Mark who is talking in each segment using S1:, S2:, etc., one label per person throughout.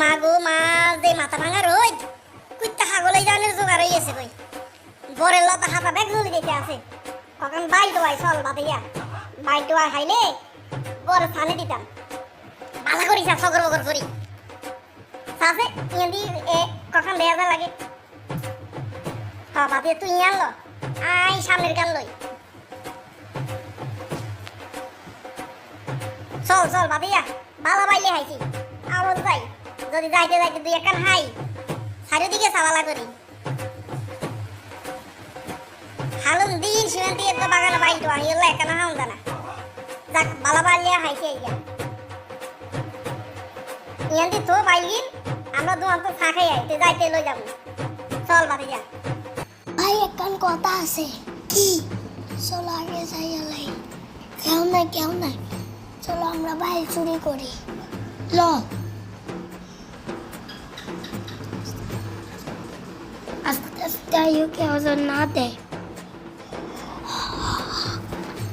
S1: মা গো মা যে মাথা ভাঙা রোদ। কুত্তা ছাগলে জানের জোগাড় হয়ে কই? বরের লতা হাতা ব্যাগ ঝুলি দিতে আছে। কখন বাইল তো আই চল বাদিয়া বাইল তো আই খাইলে বরে ছানে দিতাম। বালা করি সা সগর বগর করি। সাসে ইয়াদি এ, কখন যা লাগে? হ্যাঁ বাদিয়া তুই ইয়ান লো আই সামনের গান লই। চল চল বাদিয়া বালা বাইলে খাইছি আওয়াজ যাই। যদি যাইতে যাইতে দুই একান হাই চারিদিকে চাওয়ালা করি। হালুম দিন সিমান দিয়ে তো বাগানে বাইটো আনি এলো একান হাউন জানা যাক, বালা বাইলিয়া হাইছে ইয়া ইয়ান্তি তো বাইলিন আমরা দু অন্ত চা খাই আইতে, যাইতে লই যাব। চল বাদিয়া
S2: ভাই একখান কথা আছে। কি? চলো আগে যাই লাই কেউ নাই কেউ নাই। চলো আমরা বাইল চুরি করি। ল। কেউ যেন না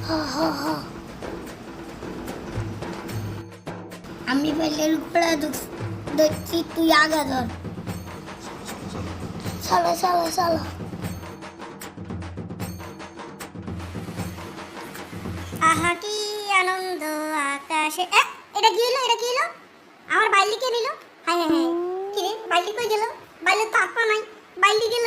S2: হ, হ, হ। আমি বাইলের ঘোড়া ধরছি তুই আগা ধর। চলো চলো চলো।
S1: আহা কি আনন্দ আকাশে। এটা কি হলো এটা কি হলো? আমার বাইলি কে নিল? হাই হাই হাই কি রে বাইলি কই গেল? বাইলে তো আপা নাই। বাইলি গেল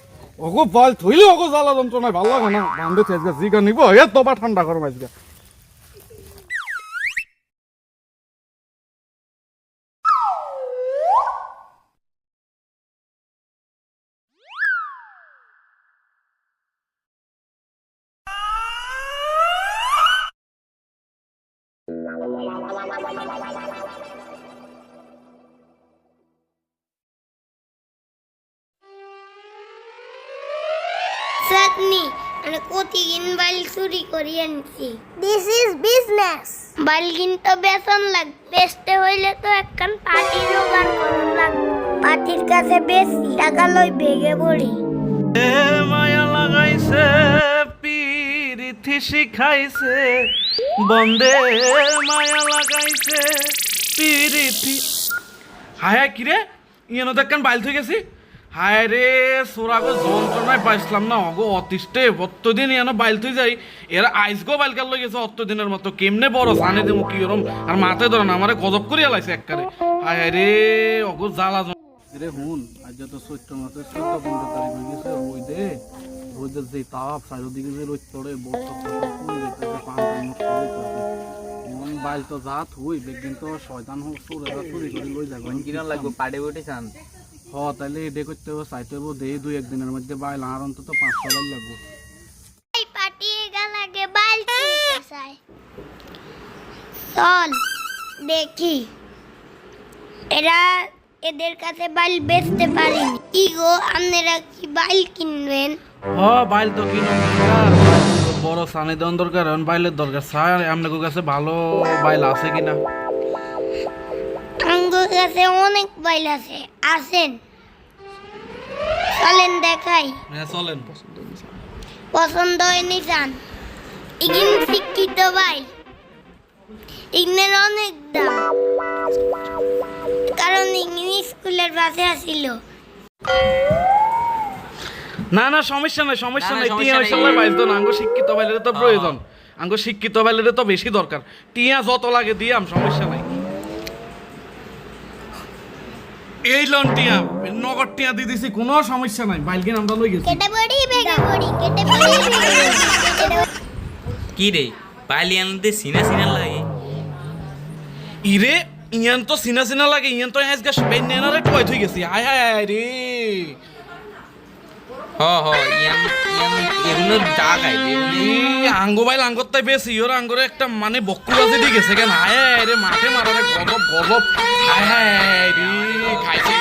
S3: ওগো বাইল থইলে ওগো জ্বালা যন্ত্রণায় ভালো লাগে না। বান্ধে আজকে জিগা নিব, এ তোবা ঠান্ডা করম আজকে
S2: চাটনি আমি প্রতিদিন বাইল চুরি করি আনছি।
S1: দিস ইজ বিজনেস
S2: বাইল কিন্তু বেতন লাগবে বেচতে হইলে তো একখান পার্টি জোগাড় করা লাগবে পার্টির কাছে বেশি টাকা লই বেগে পড়ি।
S4: এ মায়া লাগাইছে পিরিথি শিখাইছে বন্দে মায়া লাগাইছে পিরিথি হায় কিরে? ইয়েনো দেখেন বাইল থই গেছি। হায় রে সোরাগো যন্ত্রণায় পাইছিলাম না অগো অতিষ্ঠে অতদিন ইয়ানো বাইল থই যাই। এরা আইসগো বাইল কাল লই গেছে অতদিনের মতো কেমনে বড় সানে দেবো কি ওরম আর মাথায় ধরে না আমারে গজব করিয়া লাইছে এককারে। হায় রে অগো জ্বালা
S3: রে হুন আজ তো চৈত্র মাসের চোদ্দ পনেরো তারিখ হয়ে গেছে রোদ দে রোদের যে তাপ চারিদিকে যে রোদ পড়ে বর্ষা বাইল তো জাত হই বেগিন তো শয়তান হোক চোরে চুরি করে লই যাবে।
S5: কিনা লাগবো পাড়ে উঠে চান?
S3: হ তাহলে এডে করতে হবে চাইতে হবে দেই দুই একদিনের মধ্যে বাইল আর অন্তত পাঁচশো বাইল লাগবে।
S2: পার্টি গেল আগে বাইল চল দেখি। এরা এদের কাছে বাইল বেচতে পারিনি। কি গো আপনারা কি বাইল কিনবেন?
S4: হ বাইল তো কিনো বড় সানি দেওয়ার দরকার বাইলের দরকার। স্যার আপনাদের কাছে ভালো বাইল আছে কিনা?
S2: কাছে অনেক বাইল আছে আসেন চলেন দেখাই।
S4: হ্যাঁ চলেন।
S2: পছন্দ হয়নি চান ইগিন শিক্ষিত ভাই। ইগনের অনেক দাম। কারণ ইংলিশ স্কুলের পাশে আসিল
S4: না না সমস্যা নাই সমস্যা নাই। টিয়া
S5: নাই।
S4: ইনশাল্লাহ তো আঙ্গ শিক্ষিত বাইলের তো প্রয়োজন। আঙ্গ শিক্ষিত বাইলের তো বেশি দরকার। টিয়া যত লাগে দিয়াম সমস্যা নাই। এই লোন টিয়া নগদ টিয়া দিয়ে দিছি কোনো সমস্যা নাই। বাইল কিনে আমরা লই গেছি।
S2: কেটে পড়ি বেগে পড়ি কেটে পড়ি।
S5: কি রে পাইলি আনতে সিনা সিনা লাগে।
S4: ইরে ইয়ান তো সিনা সিনা লাগে ইয়ান তো আজকে বেন নেনারে টয় থই গেছি। হায় হায় হায় রে।
S5: হ হ ইয়ান ইয়ান এগুলো যা খাই
S4: এই আঙ্গ ভাই আঙ্গরটাই পেয়েছি ওর আঙ্গরে একটা মানে বক্কুবাজি দিয়ে গেছে কেন? হায় রে, মাঠে মারা রে গজব গজব। হায় হায়, রে, খাইছে।